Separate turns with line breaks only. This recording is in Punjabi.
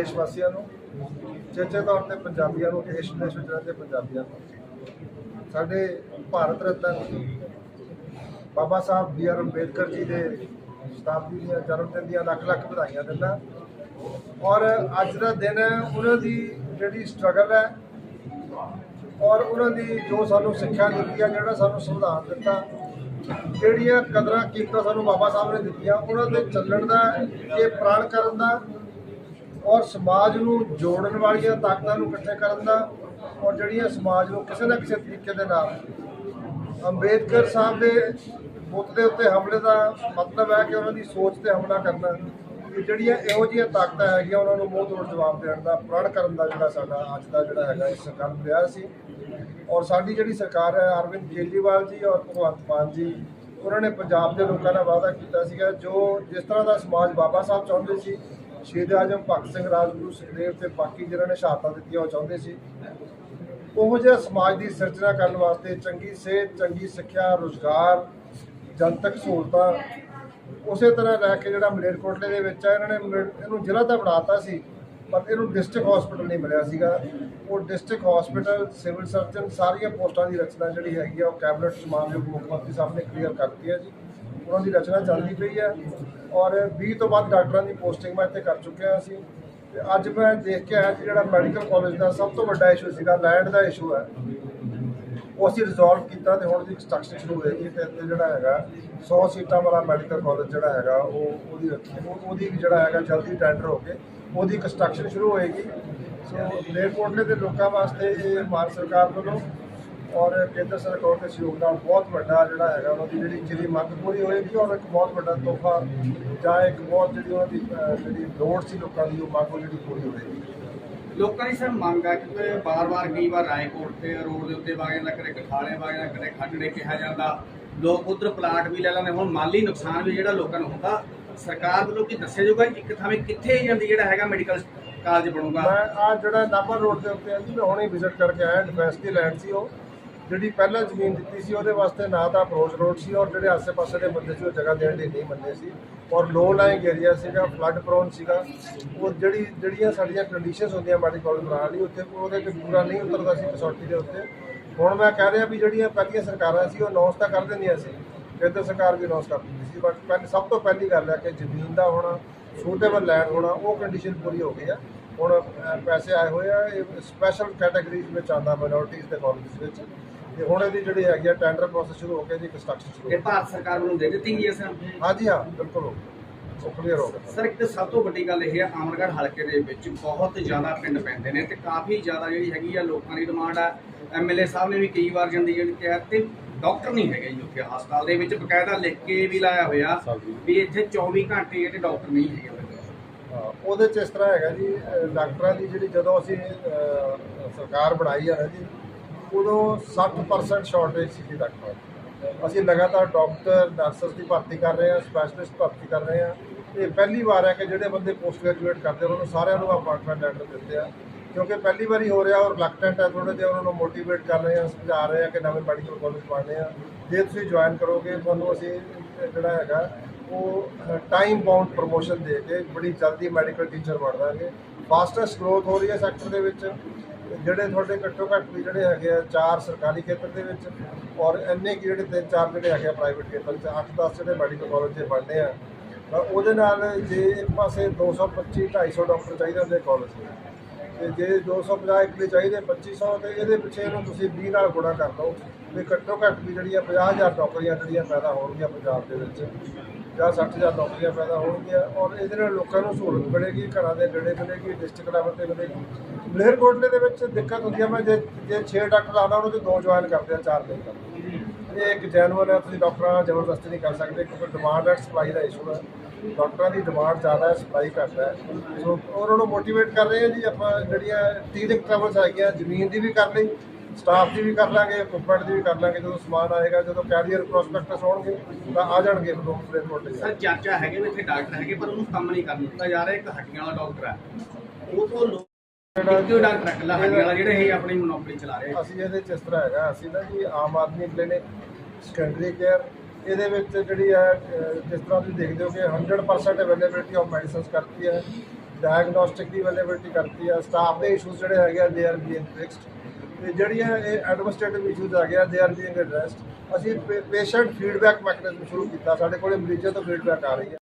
ਦੇਸ਼ ਵਾਸੀਆਂ ਨੂੰ, ਚੇਚੇ ਤੌਰ ਤੇ ਪੰਜਾਬੀਆਂ ਨੂੰ ਦੇਸ਼ ਵਿਦੇਸ਼ ਵਿੱਚ ਰਹਿੰਦੇ ਪੰਜਾਬੀਆਂ ਨੂੰ। ਸਾਡੇ ਭਾਰਤ ਰਤਨ ਬਾਬਾ ਸਾਹਿਬ ਬੀ ਆਰ ਅੰਬੇਦਕਰ ਜੀ ਦੇ ਸ਼ਤਾਬਦੀ ਦੀਆਂ ਜਨਮ ਦਿਨ ਦੀਆਂ ਲੱਖ ਲੱਖ ਵਧਾਈਆਂ ਦਿੰਦਾ। ਔਰ ਅੱਜ ਦਾ ਦਿਨ ਉਹਨਾਂ ਦੀ ਜਿਹੜੀ ਸਟਰਗਲ ਹੈ, ਔਰ ਉਹਨਾਂ ਦੀ ਜੋ ਸਾਨੂੰ ਸਿੱਖਿਆ ਦਿੱਤੀ ਹੈ ਜਿਹੜਾ ਸਾਨੂੰ ਸੰਵਿਧਾਨ ਦਿੱਤਾ, ਜਿਹੜੀਆਂ ਕਦਰਾਂ ਕੀਮਤਾਂ ਸਾਨੂੰ ਬਾਬਾ ਸਾਹਿਬ ਨੇ ਦਿੱਤੀਆਂ, ਉਹਨਾਂ ਦੇ ਚੱਲਣ ਦਾ, ਇਹ ਪ੍ਰਾਣ ਕਰਨ ਦਾ ਔਰ ਸਮਾਜ ਨੂੰ ਜੋੜਨ ਵਾਲੀਆਂ ਤਾਕਤਾਂ ਨੂੰ ਇਕੱਠੇ ਕਰਨ ਦਾ ਔਰ ਜਿਹੜੀਆਂ ਸਮਾਜ ਨੂੰ ਕਿਸੇ ਨਾ ਕਿਸੇ ਤਰੀਕੇ ਦੇ ਨਾਲ ਅੰਬੇਦਕਰ ਸਾਹਿਬ ਦੇ ਬੁੱਤ ਦੇ ਉੱਤੇ ਹਮਲੇ ਦਾ ਮਤਲਬ ਹੈ ਕਿ ਉਹਨਾਂ ਦੀ ਸੋਚ ਤੇ ਹਮਲਾ ਕਰਨਾ ਕਿ ਜਿਹੜੀਆਂ ਇਹੋ ਜਿਹੀਆਂ ਤਾਕਤਾਂ ਹੈਗੀਆਂ, ਉਹਨਾਂ ਨੂੰ ਮੂੰਹ ਤੋੜ ਜਵਾਬ ਦੇਣ ਦਾ, ਪ੍ਰਣ ਕਰਨ ਦਾ ਜਿਹੜਾ ਸਾਡਾ ਅੱਜ ਦਾ ਜਿਹੜਾ ਹੈਗਾ ਇਸ ਸਰਕਾਰ ਰਿਹਾ ਸੀ। ਔਰ ਸਾਡੀ ਜਿਹੜੀ ਸਰਕਾਰ ਹੈ, ਅਰਵਿੰਦ ਕੇਜਰੀਵਾਲ ਜੀ ਔਰ ਭਗਵੰਤ ਮਾਨ ਜੀ, ਉਹਨਾਂ ਨੇ ਪੰਜਾਬ ਦੇ ਲੋਕਾਂ ਨਾਲ ਵਾਅਦਾ ਕੀਤਾ ਸੀਗਾ, ਜੋ ਜਿਸ ਤਰ੍ਹਾਂ ਦਾ ਸਮਾਜ ਬਾਬਾ ਸਾਹਿਬ ਚਾਹੁੰਦੇ ਸੀ ਸ਼ਹੀਦ ਆਜਮ ਭਗਤ ਸਿੰਘ ਰਾਜਗੁਰੂ ਸੁਖਦੇਵ ਤੇ ਬਾਕੀ ਜਿਹਨਾਂ ਨੇ ਸ਼ਹਾਦਤਾਂ ਦਿੱਤੀਆਂ, ਉਹ ਚਾਹੁੰਦੇ ਸੀ। ਉਹ ਜਿਹਾ ਸਮਾਜ ਦੀ ਸਿਰਜਣਾ ਕਰਨ ਵਾਸਤੇ ਚੰਗੀ ਸਿਹਤ, ਚੰਗੀ ਸਿੱਖਿਆ, ਰੋਜ਼ਗਾਰ, ਜਨਤਕ ਸਹੂਲਤਾਂ, ਉਸੇ ਤਰ੍ਹਾਂ ਲੈ ਕੇ ਜਿਹੜਾ ਮਲੇਰਕੋਟਲੇ ਦੇ ਵਿੱਚ ਆ, ਇਹਨਾਂ ਨੇ ਮਲੇ- ਇਹਨੂੰ ਜ਼ਿਲ੍ਹਾ ਤਾਂ ਬਣਾਤਾ ਸੀ, ਪਰ ਇਹਨੂੰ ਡਿਸਟ੍ਰਿਕਟ ਹਸਪੀਟਲ ਨਹੀਂ ਮਿਲਿਆ ਸੀਗਾ। ਉਹ ਡਿਸਟ੍ਰਿਕਟ ਹਸਪੀਟਲ ਸਿਵਲ ਸਰਜਨ ਸਾਰੀਆਂ ਪੋਸਟਾਂ ਦੀ ਰਚਨਾ ਜਿਹੜੀ ਹੈਗੀ ਆ, ਉਹ ਕੈਬਨਿਟ ਸਮਾਨਯੋਗ ਮੁੱਖ ਮੰਤਰੀ ਸਾਹਿਬ ਨੇ ਕਲੀਅਰ ਕਰਤੀ ਹੈ ਜੀ। ਉਹਨਾਂ ਦੀ ਰਚਨਾ ਚੱਲਦੀ ਪਈ ਹੈ ਔਰ 20 ਤੋਂ ਬਾਅਦ ਡਾਕਟਰਾਂ ਦੀ ਪੋਸਟਿੰਗ ਮੈਂ ਇੱਥੇ ਕਰ ਚੁੱਕਿਆ ਸੀ ਤੇ ਅੱਜ ਮੈਂ ਦੇਖ ਕੇ ਆਇਆ ਕਿ ਜਿਹੜਾ ਮੈਡੀਕਲ ਕਾਲਜ ਦਾ ਸਭ ਤੋਂ ਵੱਡਾ ਇਸ਼ੂ ਸੀਗਾ ਲੈਂਡ ਦਾ ਇਸ਼ੂ ਹੈ। ਉਹ ਅਸੀਂ ਰਿਜ਼ੋਲਵ ਕੀਤਾ ਤੇ ਹੁਣ ਦੀ ਕੰਸਟਰਕਸ਼ਨ ਸ਼ੁਰੂ ਹੋਏਗੀ ਤੇ ਇੱਥੇ ਜਿਹੜਾ ਹੈਗਾ 100 ਸੀਟਾਂ ਵਾਲਾ ਮੈਡੀਕਲ ਕਾਲਜ ਜਿਹੜਾ ਹੈਗਾ, ਉਹ ਉਹਦੀ ਉਹਦੀ ਵੀ ਜਿਹੜਾ ਹੈਗਾ, ਜਲਦੀ ਟੈਂਡਰ ਹੋ ਕੇ ਉਹਦੀ ਕੰਸਟਰਕਸ਼ਨ ਸ਼ੁਰੂ ਹੋਏਗੀ। ਸੋ ਲੇਰਕੋਟਲੇ ਦੇ ਲੋਕਾਂ ਵਾਸਤੇ ਇਹ ਮਾਨ ਸਰਕਾਰ ਵੱਲੋਂ ਔਰ ਕੇਂਦਰ ਸਰਕਾਰ ਦੇ ਸਹਿਯੋਗ ਨਾਲ ਬਹੁਤ ਵੱਡਾ ਜਿਹੜਾ ਹੈਗਾ ਉਹਨਾਂ ਦੀ ਜਿਹੜੀ ਜਿਹੜੀ ਮੰਗ ਪੂਰੀ ਹੋਏਗੀ ਔਰ ਇੱਕ ਬਹੁਤ ਵੱਡਾ ਤੋਹਫਾ ਜਾਂ ਇੱਕ ਬਹੁਤ ਜਿਹੜੀ ਉਹਨਾਂ ਦੀ ਜਿਹੜੀ ਲੋੜ ਸੀ ਲੋਕਾਂ ਦੀ ਉਹ ਮੰਗ ਜਿਹੜੀ ਪੂਰੀ ਹੋਏਗੀ।
ਲੋਕਾਂ ਦੀ ਸਰ ਮੰਗ ਆ ਕਿ ਬਾਰ-ਬਾਰ ਕਈ ਵਾਰ ਰਾਏਕੋਟ ਤੇ ਰੋਡ ਦੇ ਉੱਤੇ ਵਗ ਜਾਂਦਾ ਕਦੇ ਕਠਾਲੇ ਵਗ ਜਾਂਦਾ ਕਦੇ ਖੱਡੜੇ ਕਿਹਾ ਜਾਂਦਾ। ਲੋਕ ਉਧਰ ਪਲਾਟ ਵੀ ਲੈ ਲੈਂਦੇ ਹੁਣ ਮਾਲੀ ਨੁਕਸਾਨ ਵੀ ਜਿਹੜਾ ਲੋਕਾਂ ਨੂੰ ਹੁੰਦਾ ਸਰਕਾਰ ਵੱਲੋਂ ਕੀ ਦੱਸਿਆ ਜਾਊਗਾ ਇੱਕ ਥਾਵੇਂ ਕਿੱਥੇ ਜਾਂਦੀ ਜਿਹੜਾ ਹੈਗਾ ਮੈਡੀਕਲ ਕਾਲਜ ਬਣੂਗਾ?
ਮੈਂ ਆ ਜਿਹੜਾ ਨਾਭਾ ਰੋਡ ਦੇ ਉੱਤੇ ਆ ਜੀ ਮੈਂ ਹੁਣੇ ਵਿਜ਼ਿਟ ਕਰਕੇ ਆਇਆ ਡਿਫੈਂਸ ਦੀ ਲੈਂਡ ਸੀ ਉਹ। ਜਿਹੜੀ ਪਹਿਲਾਂ ਜ਼ਮੀਨ ਦਿੱਤੀ ਸੀ, ਉਹਦੇ ਵਾਸਤੇ ਨਾ ਤਾਂ ਅਪਰੋਚ ਰੋਡ ਸੀ ਔਰ ਜਿਹੜੇ ਆਸ-ਪਾਸੇ ਦੇ ਬੰਦੇ ਸੀ, ਉਹ ਜਗ੍ਹਾ ਦੇਣ ਲਈ ਨਹੀਂ ਮੰਨੇ ਸੀ। ਔਰ ਲੋ ਲਾਈਂਗ ਏਰੀਆ ਸੀਗਾ ਫਲੱਡ ਪ੍ਰੋਨ ਸੀਗਾ। ਉਹ ਜਿਹੜੀ, ਜਿਹੜੀਆਂ ਸਾਡੀਆਂ ਕੰਡੀਸ਼ਨਸ ਹੁੰਦੀਆਂ ਮੈਡੀਕਲ ਕਾਲਜ ਬਣਾਉਣ ਲਈ ਉੱਥੇ ਉਹਦੇ ਤੇ ਪੂਰਾ ਨਹੀਂ ਉਤਰਦਾ ਸੀ ਕਸੌਟੀ ਦੇ ਉੱਤੇ। ਹੁਣ ਮੈਂ ਕਹਿ ਰਿਹਾ ਵੀ ਜਿਹੜੀਆਂ ਪਹਿਲੀਆਂ ਸਰਕਾਰਾਂ ਸੀ, ਉਹ ਅਨਾਉਂਸ ਤਾਂ ਕਰ ਦਿੰਦੀਆਂ ਸੀ। ਕੇਂਦਰ ਸਰਕਾਰ ਵੀ ਅਨਾਉਂਸ ਕਰ ਦਿੰਦੀ ਸੀ। ਬਟ ਪਹਿਲੇ, ਸਭ ਤੋਂ ਪਹਿਲੀ ਗੱਲ ਹੈ ਕਿ ਜ਼ਮੀਨ ਦਾ ਹੋਣਾ ਸੂਟੇਬਲ ਲੈਂਡ ਹੋਣਾ, ਉਹ ਕੰਡੀਸ਼ਨ ਪੂਰੀ ਹੋ ਗਈ ਆ। ਹੁਣ ਪੈਸੇ ਆਏ ਹੋਏ ਆ, ਇਹ ਸਪੈਸ਼ਲ ਕੈਟਾਗਰੀਜ਼ ਵਿੱਚ ਆਉਂਦਾ ਮਾਈਨੋਰਟੀਜ਼ ਦੇ ਕਾਲਜ ਵਿੱਚ। ਤੇ ਹੁਣ ਇਹਦੀ ਜਿਹੜੀ ਹੈਗੀ ਆ ਟੈਂਡਰ ਪ੍ਰੋਸੈਸ ਸ਼ੁਰੂ ਹੋ ਕੇ ਜੀ ਕੰਸਟਰਕਸ਼ਨ ਸ਼ੁਰੂ
ਇਹ
ਹੋ
ਭਾਰਤ ਸਰਕਾਰ ਵੱਲੋਂ ਦੇ ਦਿੱਤੀ ਗਈ ਹੈ ਸਰ
ਗਈ। ਹਾਂਜੀ ਹਾਂ ਬਿਲਕੁਲ ਹੋ ਗਈ। ਉਹ ਕਲੀਅਰ ਹੋ ਗਿਆ
ਸਰ ਇੱਕ ਤਾਂ ਸਭ ਤੋਂ ਵੱਡੀ ਗੱਲ ਇਹ ਹੈ ਆਮਰਗੜ੍ਹ ਹਲਕੇ ਦੇ ਵਿੱਚ ਬਹੁਤ ਜ਼ਿਆਦਾ ਪਿੰਡ ਪੈਂਦੇ ਨੇ ਤੇ ਕਾਫੀ ਜ਼ਿਆਦਾ ਜਿਹੜੀ ਹੈਗੀ ਆ ਲੋਕਾਂ ਦੀ ਡਿਮਾਂਡ ਆ ਐਮਐਲਏ ਸਾਹਿਬ ਨੇ ਵੀ ਕਈ ਵਾਰ ਜਾਂਦੀ ਜਿਹੜੀ ਕਿਹਾ ਤੇ ਡਾਕਟਰ ਨਹੀਂ ਹੈਗੇ ਜੀ ਉੱਥੇ ਹਸਪਤਾਲ ਦੇ ਵਿੱਚ ਬਕਾਇਦਾ ਲਿਖ ਕੇ ਵੀ ਲਾਇਆ ਹੋਇਆ ਵੀ ਇੱਥੇ 24 ਘੰਟੇ ਜਿਹੜੇ ਡਾਕਟਰ ਨਹੀਂ ਹੈਗੇ
ਹਾਂ, ਉਹਦੇ ਚ ਇਸ ਤਰ੍ਹਾਂ ਹੈਗਾ ਜੀ ਅਹ, ਡਾਕਟਰਾਂ ਦੀ ਜਿਹੜੀ ਜਦੋਂ ਅਸੀਂ ਅਹ, ਸਰਕਾਰ ਬਣਾਈ ਆ ਨਾ ਜੀ ਉਦੋਂ 60% ਸ਼ਾਰਟੇਜ ਸੀ ਡਾਕਟਰਾਂ ਦੀ ਅਸੀਂ ਲਗਾਤਾਰ ਡਾਕਟਰ ਨਰਸਸ ਦੀ ਭਰਤੀ ਕਰ ਰਹੇ ਹਾਂ ਸਪੈਸ਼ਲਿਸਟ ਭਰਤੀ ਕਰ ਰਹੇ ਹਾਂ। ਇਹ ਪਹਿਲੀ ਵਾਰ ਹੈ ਕਿ ਜਿਹੜੇ ਬੰਦੇ ਪੋਸਟ ਗ੍ਰੈਜੂਏਟ ਕਰਦੇ ਉਹਨਾਂ ਨੂੰ ਸਾਰਿਆਂ ਨੂੰ ਅਪਾਰਟਮੈਂਟ ਲੈਟਰ ਦਿੱਤੇ ਆ। ਕਿਉਂਕਿ ਪਹਿਲੀ ਵਾਰੀ ਹੋ ਰਿਹਾ ਔਰ ਰਿਲੈਕਟੈਂਟ ਹੈ ਥੋੜੇ ਜਿਹਾ, ਉਹਨਾਂ ਨੂੰ ਮੋਟੀਵੇਟ ਕਰ ਰਹੇ ਹਾਂ, ਸਮਝਾ ਰਹੇ ਹਾਂ ਕਿ ਨਵੇਂ ਮੈਡੀਕਲ ਕਾਲਜ ਪੜ੍ਹਨੇ ਆ। ਜੇ ਤੁਸੀਂ ਜੁਆਇਨ ਕਰੋਗੇ, ਤੁਹਾਨੂੰ ਅਸੀਂ ਜਿਹੜਾ ਹੈਗਾ, ਉਹ ਟਾਈਮ ਬਾਉਂਡ ਪ੍ਰੋਮੋਸ਼ਨ ਦੇ ਕੇ ਬੜੀ ਜਲਦੀ ਮੈਡੀਕਲ ਟੀਚਰ ਬਣ ਦਾਂਗੇ ਫਾਸਟੈਸਟ ਗਰੋਥ ਹੋ ਰਹੀ ਹੈ ਸੈਕਟਰ ਦੇ ਵਿੱਚ। ਜਿਹੜੇ ਤੁਹਾਡੇ ਘੱਟੋ ਘੱਟ ਵੀ ਜਿਹੜੇ ਹੈਗੇ ਆ ਚਾਰ ਸਰਕਾਰੀ ਖੇਤਰ ਦੇ ਵਿੱਚ ਔਰ ਇੰਨੇ ਕੀ ਜਿਹੜੇ ਤਿੰਨ ਚਾਰ ਜਿਹੜੇ ਹੈਗੇ ਆ ਪ੍ਰਾਈਵੇਟ ਖੇਤਰ 'ਚ 8-10 ਜਿਹੜੇ ਮੈਡੀਕਲ ਕਾਲਜ ਦੇ ਬਣਨੇ ਆ, ਤਾਂ ਉਹਦੇ ਨਾਲ ਜੇ ਇੱਕ ਪਾਸੇ 225 250 ਡਾਕਟਰ ਚਾਹੀਦੇ ਹੁੰਦੇ ਕਾਲਜ ਦੇ। ਤੇ ਜੇ 250 ਇੱਕ ਲਈ ਚਾਹੀਦੇ 2500 ਤੇ ਇਹਦੇ ਪਿੱਛੇ ਇਹਨੂੰ ਤੁਸੀਂ 20 ਨਾਲ ਗੁਣਾ ਕਰ ਲਓ। ਵੀ ਘੱਟੋ ਘੱਟ ਵੀ ਜਿਹੜੀਆਂ 50000 ਨੌਕਰੀਆਂ ਜਿਹੜੀਆਂ ਪੈਦਾ ਹੋਣਗੀਆਂ ਪੰਜਾਬ ਦੇ ਵਿੱਚ ਜਾਂ 60000 ਨੌਕਰੀਆਂ ਪੈਦਾ ਹੋਣਗੀਆਂ ਔਰ ਇਹਦੇ ਨਾਲ ਲੋਕਾਂ ਨੂੰ ਸਹੂਲਤ ਮਿਲੇਗੀ, ਘਰਾਂ ਦੇ ਨੇੜੇ ਮਿਲੇਗੀ ਡਿਸਟ੍ਰਿਕਟ ਲੈਵਲ ਤੇ ਮਿਲੇਗੀ। ਮਲੇਰਕੋਟਲੇ ਦੇ ਵਿੱਚ ਦਿੱਕਤ ਹੁੰਦੀ ਹੈ, ਮੈਂ ਜੇ ਜੇ 6 ਡਾਕਟਰ ਲਾਉਣਾ, ਉਹਨਾਂ 'ਚ ਦੋ ਜੁਆਇਨ ਕਰਦੇ ਆ, ਚਾਰ ਦਿਨ ਕਰਦੇ ਇਹ ਇੱਕ ਜੈਨੂਅਲ ਹੈ, ਤੁਸੀਂ ਡਾਕਟਰਾਂ ਜ਼ਬਰਦਸਤੀ ਨਹੀਂ ਕਰ ਸਕਦੇ, ਕਿਉਂਕਿ ਡਿਮਾਂਡ ਐਂਡ ਸਪਲਾਈ ਦਾ ਇਸ਼ੂ ਹੈ। ਡਾਕਟਰਾਂ ਦੀ ਡਿਮਾਂਡ ਜ਼ਿਆਦਾ ਹੈ ਸਪਲਾਈ ਘੱਟ ਹੈ। ਸੋ ਉਹਨਾਂ ਨੂੰ ਮੋਟੀਵੇਟ ਕਰ ਰਹੇ ਹਾਂ ਜੀ, ਆਪਾਂ ਜਿਹੜੀਆਂ ਟੀਰਿੰਗ ਟਰੈਵਲਸ ਹੈਗੀਆਂ, ਜ਼ਮੀਨ ਦੀ ਵੀ ਕਰ ਲਈ ਸਟਾਫ ਦੀ ਵੀ ਕਰ ਲਾਂਗੇ ਇਕਵਿਪਮੈਂਟ ਦੀ ਵੀ ਕਰ ਲਾਂਗੇ ਜਦੋਂ ਸਮਾਨ ਆਏਗਾ ਜਦੋਂ ਕੈਰੀਅਰ ਪ੍ਰੋਸਪੈਕਟਸ ਹੋਣਗੇ ਤਾਂ ਆ ਜਾਣਗੇ ਲੋਕ ਫਰੇਮਵਰਕ ਤੇ
ਸਰ ਚਰਚਾ ਹੈਗੇ ਵੀ ਇੱਥੇ ਡਾਕਟਰ ਹੈਗੇ ਪਰ ਉਹਨੂੰ ਕੰਮ ਨਹੀਂ ਕਰਨ ਦਿੱਤਾ ਜਾ ਰਿਹਾ ਇੱਕ ਹੱਡੀਆਂ ਵਾਲਾ ਡਾਕਟਰ ਹੈ। ਉਹ ਤੋਂ ਲੋਕ ਇੱਕੋ ਡਾਕਟਰ ਇਕੱਲਾ ਹੱਡੀਆਂ ਵਾਲਾ ਜਿਹੜਾ ਇਹ ਆਪਣੀ ਮੋਨੋਪੋਲੀ ਚਲਾ ਰਿਹਾ
ਅਸੀਂ ਇਹਦੇ ਚ ਇਸ ਤਰ੍ਹਾਂ ਹੈਗਾ ਅਸੀਂ ਨਾ ਜੀ Aam Aadmi clinic secondary care ਇਹਦੇ ਵਿੱਚ ਜਿਹੜੀ ਹੈ ਅਹ, ਜਿਸ ਤਰ੍ਹਾਂ ਤੁਸੀਂ ਦੇਖਦੇ ਹੋ ਕਿ 100% ਅਵੇਲੇਬਿਲਿਟੀ ਆਫ ਮੈਡੀਸਿਨਸ ਕਰਤੀ ਹੈ ਡਾਇਗਨੋਸਟਿਕ ਦੀ ਅਵੇਲੇਬਿਲਟੀ ਕਰਤੀ ਆ ਸਟਾਫ ਦੇ ਇਸ਼ੂਜ਼ ਜਿਹੜੇ ਹੈਗੇ ਆ ਦੇ ਆਰ ਬੀਇੰਗ ਫਿਕਸਡ ਤੇ ਜਿਹੜੀਆਂ ਇਹ ਐਡਮਿਨਿਸਟ੍ਰੇਟਿਵ ਇਸ਼ੂਜ਼ ਆ ਗਿਆ ਦੇ ਆਰ ਬੀਇੰਗ ਐਡਰੈਸਡ ਅਸੀਂ ਪੇਸ਼ੈਂਟ ਫੀਡਬੈਕ ਮੈਕੈਨਿਜ਼ਮ ਸ਼ੁਰੂ ਕੀਤਾ, ਸਾਡੇ ਕੋਲੇ ਮਰੀਜ਼ਾਂ ਤੋਂ ਫੀਡਬੈਕ ਆ ਰਹੀ ਹੈ।